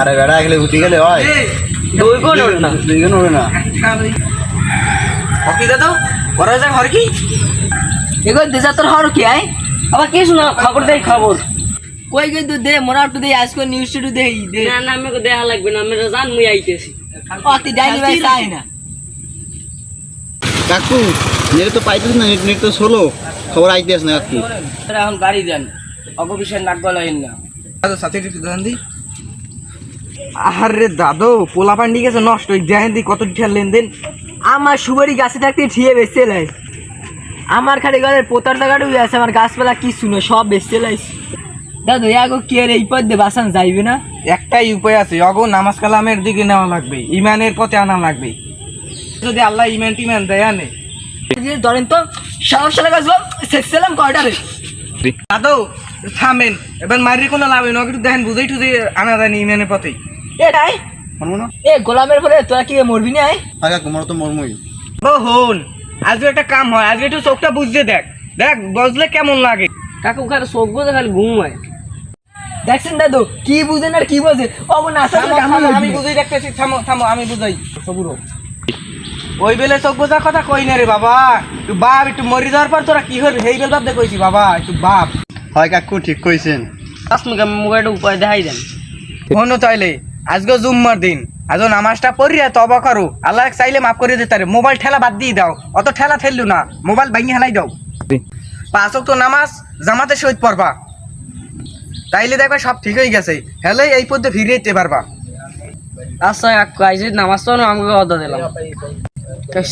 আরে বেড়া গেলে উঠে গেলে হয়? দুই কোন না। দুইজন হবে না। হকি দাদু করা যায় হর কি এগো দেশা তোর হর কি আই আবার কি শোনা খবর দেই খবর। কই দে মোরা একটু দে আজকে নিউজ টু দে দে। না না আমাকে দেখা লাগবে না আমি জান মুই আইতেছি। ও ডাইনি ভাই চাই না। কাকু নেট তো পাইতেছ না নেট নেট তো ষোলো খবর আইতেছ না কাকু। এখন গাড়ি দেন অগবিষের নাক গলাইন না। সাথে একটু দান দি। আরে দাদু পোলা পান্ডি গেছে নষ্ট হয়ে দেখেন দি কত ঠেল লেনদেন। আমার সুপারি গাছে থাকতে ঠিয়ে বেচতে লাই। আমার খালি ঘরের পোতার জায়গাটা আছে আমার গাছপালা কি শুনে সব বেচতে লাইছি দাদু আগো কে রে এই পথ দিয়ে বাসান যাইবে না? একটাই উপায় আছে অগো নামাজ কালামের দিকে নেওয়া লাগবে ইমানের পথে আনা লাগবে। যদি আল্লাহ ইমান টিমান দেয় আনে। ধরেন তো সমস্যা গাছ সেক্সেলাম কয়টা রে দাদু থামেন এবার মারি কোনো লাভ নয় একটু দেখেন বুঝেই টুঝে আনা যায়নি ইমানের পথে এটাই মানবো না এ গোলামের পরে তোরা কি মরবি না আয় কাকু মোর তো মরমই। হন আজকে একটা কাম হয় আজকে একটু চোখটা বুঝতে দেখ। দেখ বসলে কেমন লাগে। কাকু খালি চোখ বুঝে খালি ঘুম হয়। দেখছেন দাদু কি বুঝেন আর কি বোঝে অব না থামো, থামো, আমি বুঝাই দেখতেছি থামো থামো আমি বুঝাই। সবুরো। ওই বেলে চোখ বোঝার কথা কই না রে বাবা? একটু বাপ একটু মরি যাওয়ার পর তোরা কি হবি সেই বেল বাপ কইছি বাবা একটু বাপ। হয় কাকু ঠিক কইছেন। মোবাইলটা উপায় দেখাই দেন। হনো তাইলে আজকে জুম্মার দিন। আজ নামাজটা পড়ি তবা করো। আল্লাহ চাইলে মাফ করে দিতে পারে। মোবাইল ঠেলা বাদ দিয়ে দাও। অত ঠেলা ঠেললু না। মোবাইল ভাঙি হেলাই দাও। পাঁচক তো নামাজ জামাতে সহিত পড়বা। তাইলে দেখবা সব ঠিক হয়ে গেছে। হেলে এই পথে ফিরে যেতে পারবা। আচ্ছা কাকু আইসি নামাজ পড়ো আমাকে অর্ডার দিলাম।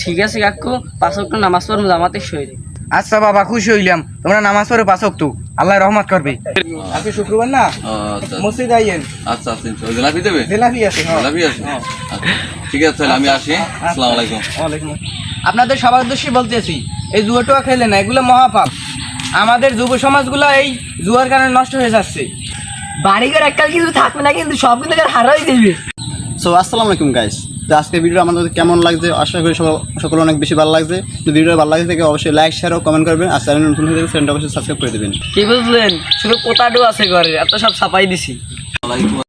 ঠিক আছে কাকু পাঁচ নামাজ পড়ো জামাতে শহীদ আচ্ছা বাবা খুশি হইলাম। তোমরা নামাজ পড়ে পাঁচক তো আল্লাহ রহমত করবে। আজকে শুক্রবার না? আচ্ছা। মসজিদ আইয়েন। আচ্ছা আচ্ছা ওই গোলাপি দেবে? জেলাপি আছে হ্যাঁ। গোলাপি আছে? আচ্ছা, ঠিক আছে তাহলে আমি আসি। আসসালামু আলাইকুম। ওয়ালাইকুম আসসালাম। আপনাদের সবার উদ্দেশ্যে বলতেছি এই জুয়া টুয়া খেলে না এগুলো মহাপাপ। আমাদের যুব সমাজগুলো এই জুয়ার কারণে নষ্ট হয়ে যাচ্ছে। বাড়ি ঘর এককাল কিছু থাকবে না কিন্তু সব কিন্তু হারাই যাবে সো আসসালামু আলাইকুম গাইস তো আজকে ভিডিও আমাদের কেমন লাগছে? আশা করি সকল অনেক বেশি ভালো লাগছে। তো ভিডিও ভালো লাগছে থেকে অবশ্যই লাইক শেয়ার ও কমেন্ট করবেন। আর চ্যানেল নতুন হয়ে অবশ্যই সাবস্ক্রাইব করে দেবেন। কি বুঝলেন? শুধু কোথাও আছে ঘরে, এত সব ছাপাই দিছি।